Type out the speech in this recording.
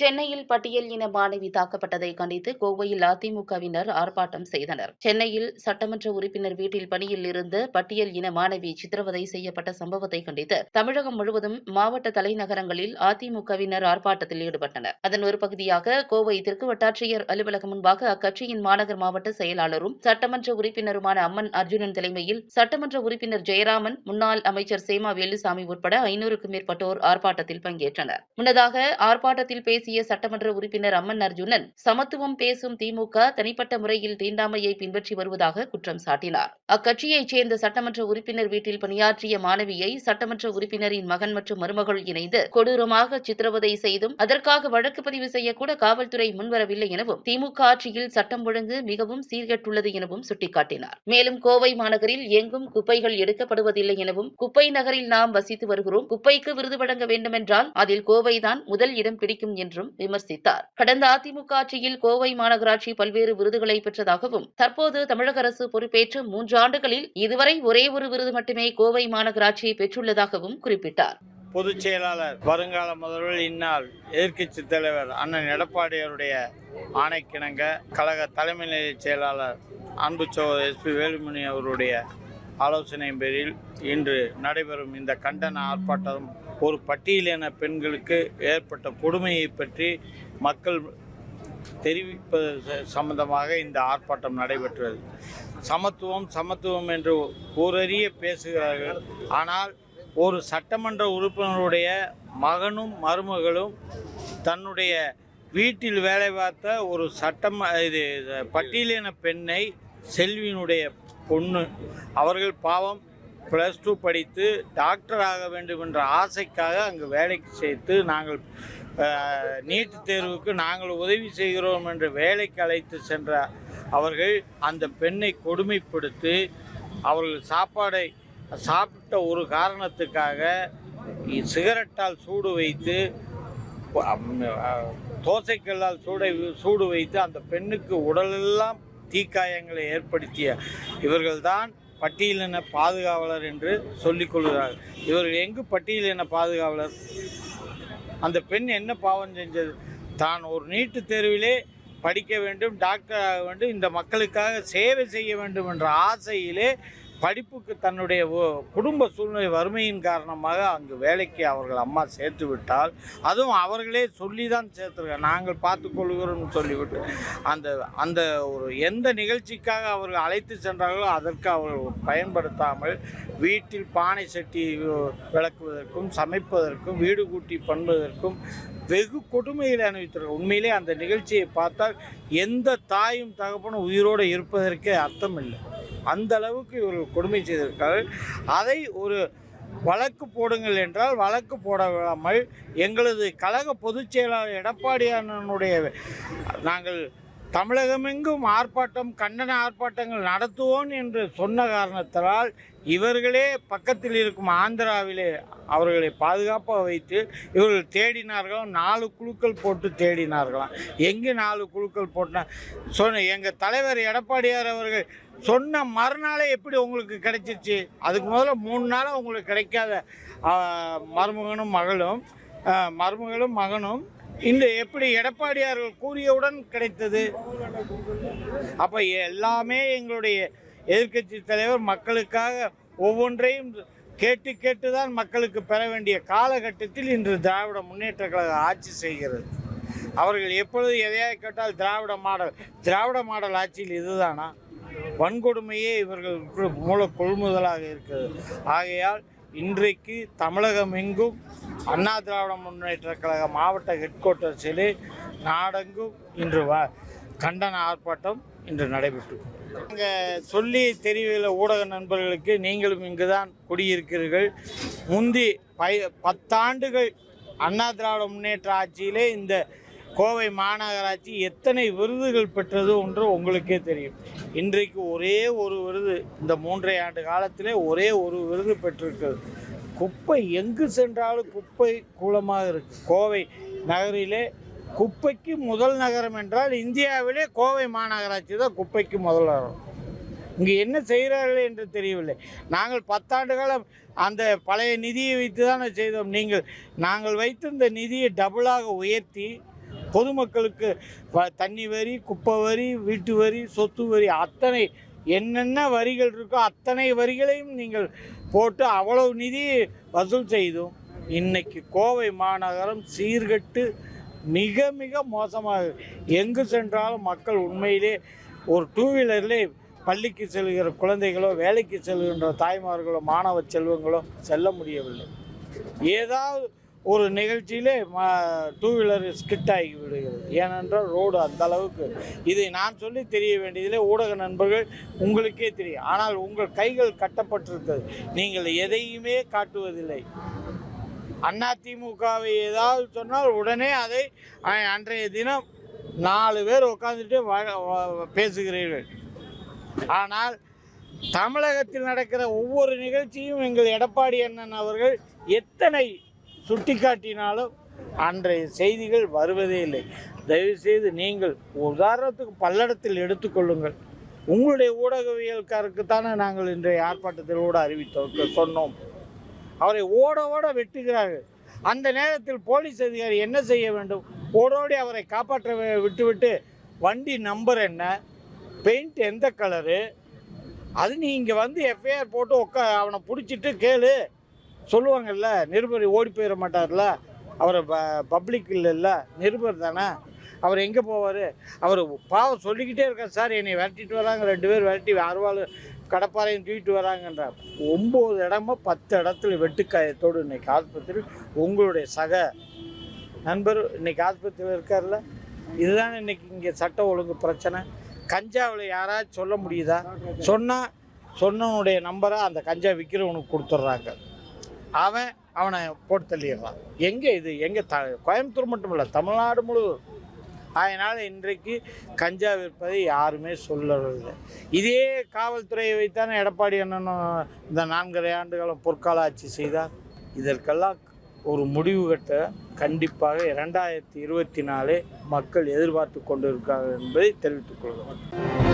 சென்னையில் பட்டியல் இன மாணவி தாக்கப்பட்டதை கண்டித்து கோவையில் அதிமுகவினர் ஆர்ப்பாட்டம் செய்தனர். சென்னையில் சட்டமன்ற உறுப்பினர் வீட்டில் பணியில் இருந்த பட்டியல் இன மாணவி சித்திரவதை செய்யப்பட்ட சம்பவத்தை கண்டித்து தமிழகம் முழுவதும் மாவட்ட தலைநகரங்களில் அதிமுகவினர் ஆர்ப்பாட்டத்தில் ஈடுபட்டனர். அதன் ஒரு பகுதியாக கோவை தெற்கு வட்டாட்சியர் அலுவலகம் முன்பாக அக்கட்சியின் மாநகர் மாவட்ட செயலாளரும் சட்டமன்ற உறுப்பினருமான அம்மன் அர்ஜுனன் தலைமையில் சட்டமன்ற உறுப்பினர் ஜெயராமன் முன்னாள் அமைச்சர் சேமா வேலுசாமி உட்பட ஐநூறுக்கும் மேற்பட்டோர் ஆர்ப்பாட்டத்தில் பங்கேற்றனர். முன்னதாக ஆர்ப்பாட்டத்தில் பேசிய சட்டமன்ற உறுப்பினர் அம்மன் அர்ஜுனன் சமத்துவம் பேசும் திமுக தனிப்பட்ட முறையில் தீண்டாமையை பின்பற்றி வருவதாக குற்றம் சாட்டினார். அக்கட்சியைச் சேர்ந்த சட்டமன்ற உறுப்பினர் வீட்டில் பணியாற்றிய மாணவியை சட்டமன்ற உறுப்பினரின் மகன் மற்றும் மருமகள் இணைந்து கொடூரமாக சித்திரவதை செய்தும் அதற்காக வழக்கு பதிவு செய்யக்கூட காவல்துறை முன்வரவில்லை எனவும் திமுக ஆட்சியில் சட்டம் ஒழுங்கு மிகவும் சீர்கெட்டுள்ளது எனவும் சுட்டிக்காட்டினார். மேலும் கோவை மாநகரில் எங்கும் குப்பைகள் எடுக்கப்படுவதில்லை எனவும் குப்பை நகரில் நாம் வசித்து வருகிறோம் குப்பைக்கு விருது வழங்க வேண்டுமென்றால் அதில் கோவைதான் முதல் இடம் பிடிக்கும் என்று என்றும் விமர்சித்தார். கடந்த அதிமுக ஆட்சியில் கோவை மாநகராட்சி பல்வேறு விருதுகளை பெற்றதாகவும் தற்போது தமிழக அரசு பொறுப்பேற்று மூன்று ஆண்டுகளில் இதுவரை ஒரே ஒரு விருது மட்டுமே கோவை மாநகராட்சி பெற்றுள்ளதாகவும் குறிப்பிட்டார். பொதுச் செயலாளர் வருங்கால முதல்வர் இந்நாள் எதிர்க்கட்சி தலைவர் அண்ணன் எடப்பாடியருடைய ஆணைக்கிணங்க கழக தலைமை செயலாளர் அன்பு எஸ் எஸ்பி வேலுமணி அவருடைய ஆலோசனையின் பேரில் இன்று நடைபெறும் இந்த கண்டன ஆர்ப்பாட்டம் ஒரு பட்டியலின பெண்களுக்கு ஏற்பட்ட கொடுமையை பற்றி மக்கள் தெரிவிப்பது ச- சம்பந்தமாக இந்த ஆர்ப்பாட்டம் நடைபெற்றது. சமத்துவம் சமத்துவம் என்று ஊரறிய பேசுகிறார்கள். ஆனால் ஒரு சட்டமன்ற உறுப்பினருடைய மகனும் மருமகளும் தன்னுடைய வீட்டில் வேலை பார்த்த ஒரு சட்டம் இது பட்டியலின பெண்ணை செல்வியினுடைய பொண்ணு. அவர்கள் பாவம் ப்ளஸ் டூ படித்து டாக்டர் ஆக வேண்டும் என்ற ஆசைக்காக அங்கு வேலைக்கு சேர்த்து நாங்கள் நீட் தேர்வுக்கு நாங்கள் உதவி செய்கிறோம் என்று வேலைக்கு அழைத்து சென்ற அவர்கள் அந்த பெண்ணை கொடுமைப்படுத்தி அவர்கள் சாப்பாடை சாப்பிட்ட ஒரு காரணத்துக்காக சிகரெட்டால் சூடு வைத்து தோசைக்கல்லால் சூடை சூடு வைத்து அந்த பெண்ணுக்கு உடலெல்லாம் தீக்காயங்களை ஏற்படுத்திய இவர்கள்தான் பட்டியலின பாதுகாவலர் என்று சொல்லிக் கொள்கிறார்கள். இவர்கள் எங்கு பட்டியலின பாதுகாவலர்? அந்த பெண் என்ன பாவம் செஞ்சது? தான் ஒரு நீட்டு தேர்விலே படிக்க வேண்டும் டாக்டர் ஆக வேண்டும் இந்த மக்களுக்காக சேவை செய்ய வேண்டும் என்ற ஆசையிலே படிப்புக்கு தன்னுடைய குடும்ப சூழ்நிலை வறுமையின் காரணமாக அங்கு வேலைக்கு அவர்கள் அம்மா சேர்த்து விட்டால் அதுவும் அவர்களே சொல்லி தான் சேர்த்துருக்காங்க நாங்கள் பார்த்து கொள்கிறோம்னு சொல்லிவிட்டு அந்த அந்த ஒரு எந்த நிகழ்ச்சிக்காக அவர்கள் அழைத்து சென்றார்களோ அதற்கு அவர்கள் பயன்படுத்தாமல் வீட்டில் பானை சட்டி விளக்குவதற்கும் சமைப்பதற்கும் வீடு கூட்டி பண்ணுவதற்கும் வெகு கொடுமையில் அனுபவித்தார்கள் உண்மையிலே அந்த நிகழ்ச்சியை பார்த்தால் எந்த தாயும் தகப்பனும் உயிரோடு இருப்பதற்கே அர்த்தம் இல்லை. அந்த அளவுக்கு இவர்கள் கொடுமை செய்திருக்கார்கள் அதை ஒரு வழக்கு போடுங்கள் என்றால் வழக்கு போடாமல் எங்களது கழக பொதுச் செயலாளர் எடப்பாடி அண்ணனுடைய நாங்கள் தமிழகமெங்கும் ஆர்ப்பாட்டம் கண்டன ஆர்ப்பாட்டங்கள் நடத்துவோம் என்று சொன்ன காரணத்தினால் இவர்களே பக்கத்தில் இருக்கும் ஆந்திராவிலே அவர்களை பாதுகாப்பாக வைத்து இவர்கள் தேடினார்களாம் நாலு குழுக்கள் போட்டு தேடினார்களாம். எங்கே நாலு குழுக்கள் போட்டா? சொன்ன எங்கள் தலைவர் எடப்பாடியார் அவர்கள் சொன்ன மறுநாளே எப்படி உங்களுக்கு கிடைச்சிச்சு? அதுக்கு முதல்ல மூணு நாளாக உங்களுக்கு கிடைக்காத மருமகனும் மகளும் மருமகளும் மகனும் இந்த எப்படி எடப்பாடியார்கள் கூறியவுடன் கிடைத்தது? அப்போ எல்லாமே எங்களுடைய எதிர்க்கட்சி தலைவர் மக்களுக்காக ஒவ்வொன்றையும் கேட்டு கேட்டு தான் மக்களுக்கு பெற வேண்டிய காலகட்டத்தில் இன்று திராவிட முன்னேற்ற கழகம் ஆட்சி செய்கிறது. அவர்கள் எப்பொழுது எதையாக கேட்டால் திராவிட மாடல் திராவிட மாடல் ஆட்சியில் இதுதானா? வன்கொடுமையே இவர்கள் மூல கொள்முதலாக இருக்கிறது. ஆகையால் இன்றைக்கு தமிழகம் எங்கும் அண்ணா திராவிட முன்னேற்ற கழக மாவட்ட ஹெட் குவார்ட்டர்ஸிலே நாடெங்கும் இன்று வ கண்டன ஆர்ப்பாட்டம் இன்று நடைபெற்று இங்கே சொல்லி தெரிவில ஊடக நண்பர்களுக்கு நீங்களும் இங்கு தான் குடியிருக்கிறீர்கள். முந்தி பை பத்தாண்டுகள் அண்ணா திராவிட முன்னேற்ற ஆட்சியிலே இந்த கோவை மாநகராட்சி எத்தனை விருதுகள் பெற்றது ஒன்று உங்களுக்கே தெரியும். இன்றைக்கு ஒரே ஒரு விருது இந்த மூன்றரை ஆண்டு காலத்திலே ஒரே ஒரு விருது பெற்றிருக்கிறது. குப்பை எங்கு சென்றாலும் குப்பை கூலமாக இருக்குது கோவை நகரிலே குப்பைக்கு முதல் நகரம் என்றால் இந்தியாவிலே கோவை மாநகராட்சி தான் குப்பைக்கு முதல் நகரம். இங்கே என்ன செய்கிறார்கள் என்று தெரியவில்லை. நாங்கள் பத்தாண்டு காலம் அந்த பழைய நிதியை வைத்து தானே செய்தோம். நீங்கள் நாங்கள் வைத்திருந்த நிதியை டபுளாக உயர்த்தி பொதுமக்களுக்கு தண்ணி வரி குப்பை வரி வீட்டு வரி சொத்து வரி அத்தனை என்னென்ன வரிகள் இருக்கோ அத்தனை வரிகளையும் நீங்கள் போட்டு அவ்வளவு நிதி வசூல் செய்தோம். இன்னைக்கு கோவை மாநகரம் சீர்கட்டு மிக மிக மோசமாக எங்கு சென்றாலும் மக்கள் உண்மையிலே ஒரு டூ வீலர்லேயே பள்ளிக்கு செல்கிற குழந்தைகளோ வேலைக்கு செல்கின்ற தாய்மார்களோ மாணவ செல்வங்களோ செல்ல முடியவில்லை. ஏதாவது ஒரு நிகழ்ச்சியிலே டூ வீலர் ஸ்கிட் ஆகி விடுகிறது. ஏனென்றால் ரோடு அந்த அளவுக்கு இதை நான் சொல்லி தெரிய வேண்டியதில்லை ஊடக நண்பர்கள் உங்களுக்கே தெரியும். ஆனால் உங்கள் கைகள் கட்டப்பட்டிருக்கிறது. நீங்கள் எதையுமே காட்டுவதில்லை. அதிமுகவை ஏதாவது சொன்னால் உடனே அதை அன்றைய தினம் நாலு பேர் உட்காந்துட்டு வ- பேசுகிறீர்கள். ஆனால் தமிழகத்தில் நடக்கிற ஒவ்வொரு நிகழ்ச்சியும் எங்கள் எடப்பாடி அண்ணன் அவர்கள் எத்தனை சுட்டிக்காட்டினாலும் அன்றைய செய்திகள் வருவதே இல்லை. தயவுசெய்து நீங்கள் உதாரணத்துக்கு பல்லடத்தில் எடுத்துக்கொள்ளுங்கள். உங்களுடைய ஊடகவியல்காருக்கு தானே நாங்கள் இன்றைய ஆர்ப்பாட்டத்தில் கூட அறிவித்தோம் சொன்னோம். அவரை ஓட ஓட வெட்டுகிறார்கள். அந்த நேரத்தில் போலீஸ் அதிகாரி என்ன செய்ய வேண்டும்? ஓடோடி அவரை காப்பாற்ற விட்டுவிட்டு வண்டி நம்பர் என்ன? பெயிண்ட் எந்த கலரு அது நீ இங்கே வந்து எஃப்ஐஆர் போட்டு உட்கா அவனை பிடிச்சிட்டு கேளு. சொல்லுவாங்கல்ல நிருபர் ஓடி போயிட மாட்டார்ல. அவரை ப பப்ளிக் இல்லைல்ல நிருபர் தானே? அவர் எங்கே போவார்? அவர் பாவம் சொல்லிக்கிட்டே இருக்கார். சார் என்னை விரட்டிட்டு வராங்க. ரெண்டு பேர் விரட்டி அருவாள் கடப்பாறையும் தூக்கிட்டு வராங்கன்றார். ஒம்பது இடமா பத்து இடத்துல வெட்டுக்காயத்தோடு இன்னைக்கு ஆஸ்பத்திரி உங்களுடைய சக நண்பர் இன்னைக்கு ஆஸ்பத்திரியில் இருக்கார்ல? இதுதானே இன்னைக்கு இங்கே சட்ட ஒழுங்கு பிரச்சனை. கஞ்சாவில் யாராச்சும் சொல்ல முடியுதா? சொன்னால் சொன்னவனுடைய நம்பரை அந்த கஞ்சா விற்கிறவனுக்கு கொடுத்துட்றாங்க அவன் அவனை போட்டு தள்ளிடுறான். எங்கே இது? எங்கே த கோயம்புத்தூர் மட்டும் இல்லை தமிழ்நாடு முழுவதும். அதனால் இன்றைக்கு கஞ்சா விற்பதை யாருமே சொல்லவில்லை. இதே காவல்துறையை வைத்தானே எடப்பாடி அண்ணனும் இந்த நான்கரை ஆண்டுகாலம் பொற்கால ஆட்சி செய்தார். இதற்கெல்லாம் ஒரு முடிவு கட்ட கண்டிப்பாக இரண்டாயிரத்தி இருபத்தி நாலு மக்கள் எதிர்பார்த்து கொண்டிருக்கார்கள் என்பதை தெரிவித்துக் கொள்கிறோம்.